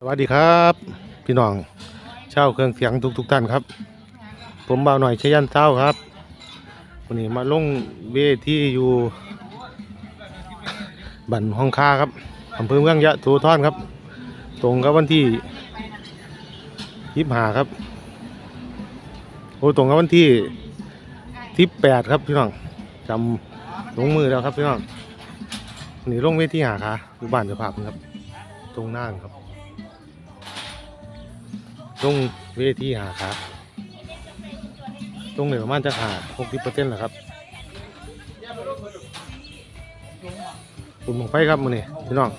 สวัสดีครับ พี่น้องเช่าเครื่องเสียงทุกทุกท่านครับ ผมบ่าวหน่อยชยันเช้าครับวันนี้มาลงเวทีอยู่บันห้องคาครับอำเภอเมืองยะโสธรครับ ตรงกับวันที่ยี่สิบห้าครับโอ้ตรงกับวันที่ที่แปดครับพี่น้องจำลงมือแล้วครับพี่น้องนี่ลงเวทีหาขาอยู่บ้านเจ้าภาพครับ ตรงหน้าครับ ตรงเวทีหาครับตรงเหนือประมาณจะขาหกสิบเปอร์เซ็นต์แหละครับปุ่นหมองไฟครับมือนี่พี่น้อง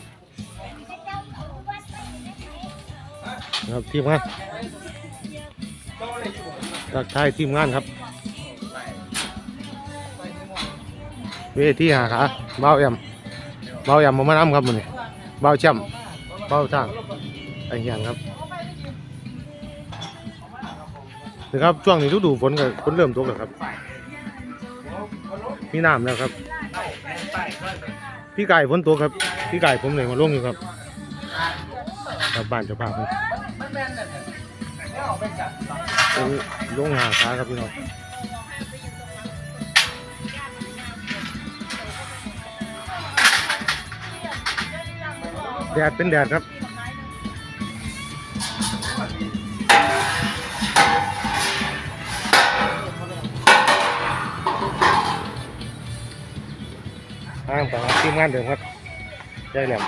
ครับทีมงานทักทายทีมงานครับเวทีหาขาเบ้าแอมเบ้าแอมมามาน้ำครับมือนี่เบ้าช่ำเบ้าทางไอ้เหี้ยงครับ นะครับช่วงนี้ฤดูฝนก็ฝนเริ่มตกแล้วครับ มีน้ำแล้วครับ พี่ไก่ฝนตกครับ พี่ไก่ผมเลยมาลงอยู่ครับครับบ้านเจ้าภาพครับลงหาขาครับพี่น้องแดดเป็นแดดครับ ทางไปครับทีมงานเดิมครับได้แล้ว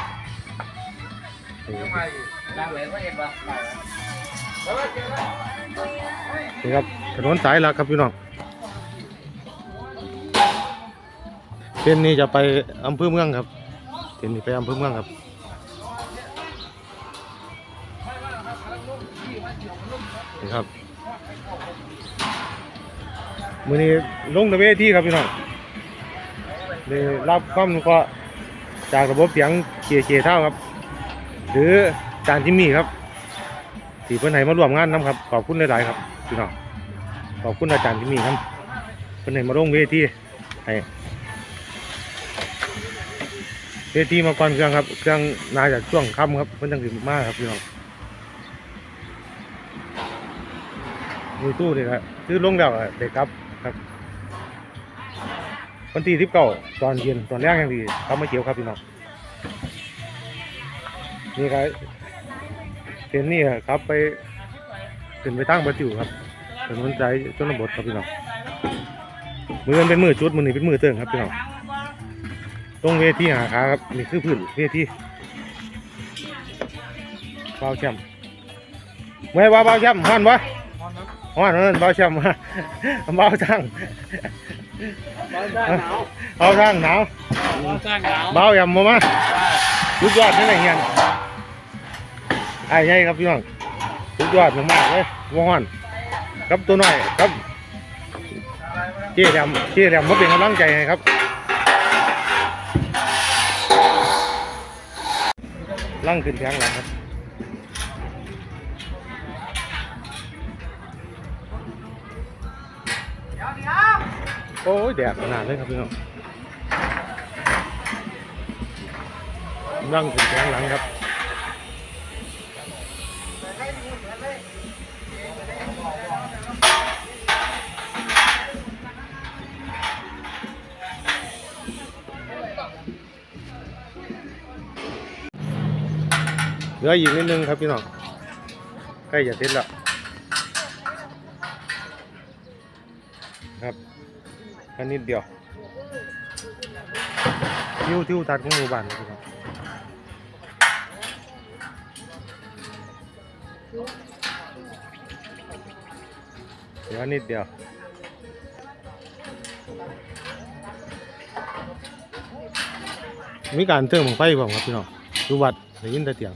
นี่ครับถนนสายหลักครับพี่น้องเส้นนี้จะไปอำเภอเมืองครับเส้นนี้ไปอำเภอเมืองครับนี่ครับมือนี้ลงตะเวทีครับพี่น้อง ได้รับความอนุเคราะห์จากระบบเสียงเกียเกียร์เท่าครับ หรือจานที่มีครับที่เพื่อนให้มาร่วมงานนะครับ ขอบคุณหลายๆครับพี่น้องขอบคุณอาจารย์ที่มีครับเพื่อนให้มาร่วมเวทีให้เวทีมาก่อนเครื่องครับ เครื่องนาจากช่วงค่ำครับเพื่อนจังสิมากครับพี่น้องมีตู้นี่ครับซื้อลงแล้วเด็กครับ วันที่สิบเก้าตอนเย็นตอนแรกยังดีเขามาเกี่ยวครับพี่น้องนี่ครับเส้นนี้ครับไปขึ้นไปตั้งประจิวครับถนนใจชนบทครับพี่น้องมือมันเป็นมือจุดมือนี่เป็นมือเติงครับพี่น้องตรงเวทีหาขาครับนี่คือพื้นเวทีเบาแชมป์ไม่ว่าเบาแชมป์ฮ้อนวะฮ้อนนั่นเบาแชมป์เบาจังบ้านหนาว เอาทางหนาวบ้านสร้างหนาวเบาอย่ามามาสุดยอดนี่ไหนเฮียนไอ้ใหญ่ครับพี่น้องสุดยอดมากๆเลยว่อนครับตัวน้อยครับเจี๊ยดำเจี๊ยดำมาเป็นกำลังใจให้ครับลั่งขึ้นแทงหลังครับ โอ้ยแดดขนาดเลยครับพี่น้องนั่งถึงแขงหลังครับเหลืออีกนิดนึงครับพี่น้องใกล้จะเสร็จแล้วครับ แค่นิดเดียวทิวทิวทัดของหมู่บ้านครับพี่น้องเหลือนิดเดียวมีการเติมของไฟบ้างครับพี่น้องดูวัดได้ยินแต่เสียง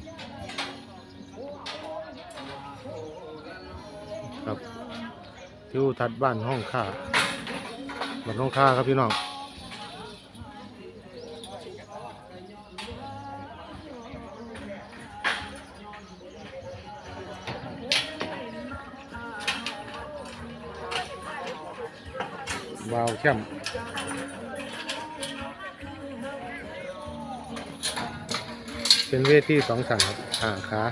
ครับทิวทัดบ้านห้องค่า บ้านห้องค่าครับพี่น้องวาวแคมป์เป็นเวทที่สองสั่งครับห่างขา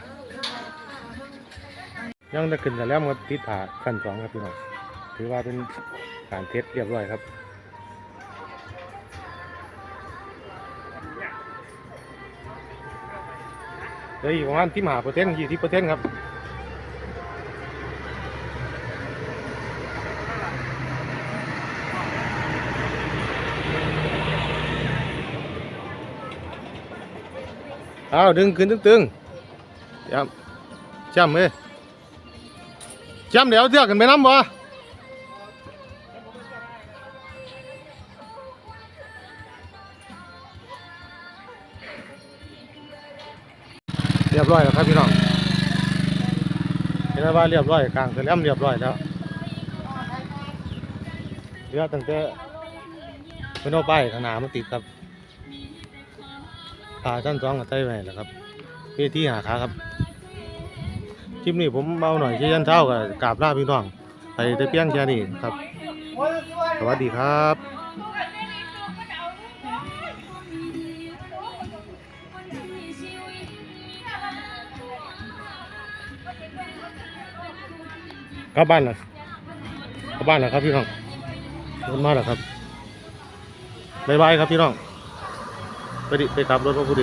ยังจะขึ้นกันแล้วครับติดผาขั้นสองครับพี่น้อง ถือว่าเป็นการเทสเรียบร้อยครับเหลืออีกประมาณที่มหาเปอร์เซ็นต์ยี่สิบเปอร์เซ็นต์ครับเอาดึงขึ้นตึงๆย้ำจำเลยจำเดี๋ยวเทือกกันไปน้ำบ่ เรียบร้อยแล้วครับพี่น้องเห็นไหมว่าเรียบร้อยกลางเสร็จแล้วเรียบร้อยแล้วเหลือตั้งแต่เป็นเอาป้ายข้างหน้ามันติดครับพาชั้นสองกับไต้ไว้แล้วครับเวทีหาขาครับคลิปนี้ผมเบาหน่อยเช่ยันเช้ากับกราบลาพี่น้องไปแต่เพียงแค่นี้ครับ สวัสดีครับ กลับบ้านแล้วกลับบ้านแล้วครับพี่น้องรถมาแล้วครับบายบายครับพี่น้องไปดิไปกลับรถพระพุทธ